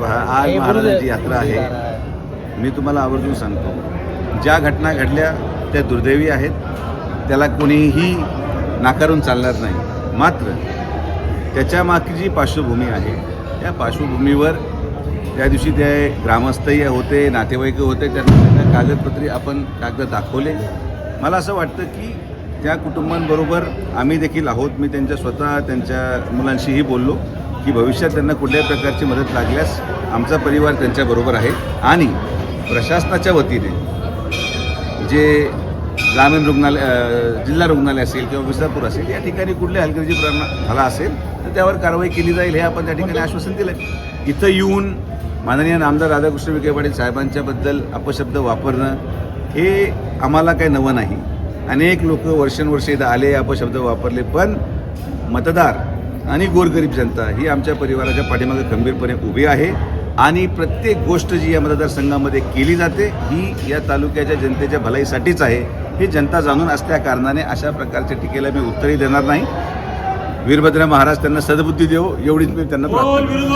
आज महाराजांची यात्रा आहे. मी तुम्हाला आवर्जून सांगतो ज्या घटना घडल्या त्या दुर्दैवी आहेत. त्याला कोणीही नाकारून चालणार नाही. मात्र त्याच्या मागची जी पार्श्वभूमी आहे त्या पार्श्वभूमीवर त्या दिवशी ते ग्रामस्थही होते नातेवाईक होते त्यांना त्यांना कागदपत्रे आपण कागद दाखवले. मला असं वाटतं की त्या कुटुंबांबरोबर आम्ही देखील आहोत. मी त्यांच्या स्वतः त्यांच्या मुलांशीही बोललो. की भविष्यात त्यांना कुठल्याही प्रकारची मदत लागल्यास आमचा परिवार त्यांच्याबरोबर आहे. आणि प्रशासनाच्या वतीने जे ग्रामीण रुग्णालय जिल्हा रुग्णालय असेल किंवा विसापूर असेल या ठिकाणी कुठल्या हलगर्जी प्रमाण झाला असेल तर त्यावर कारवाई केली जाईल हे आपण त्या ठिकाणी आश्वासन दिलं इथं येऊन माननीय नामदार राधाकृष्ण विखे पाटील साहेबांच्याबद्दल अपशब्द वापरणं हे आम्हाला काही नवं नाही. अनेक लोक वर्षानुवर्षे इथं आले अपशब्द वापरले पण मतदार आणि गोरगरीब जनता ही आमच्या परिवाराच्या पाठीमागे खंबीरपणे उभी आहे. आणि प्रत्येक गोष्ट जी या मतदारसंघामध्ये केली जाते ही या तालुक्याच्या जनतेच्या भलाईसाठीच आहे. हे जनता जाणून असल्या कारणाने अशा प्रकारच्या टीकेला मी उत्तरही देणार नाही. वीरभद्र महाराज त्यांना सद्बुद्धी देव एवढीच मी त्यांना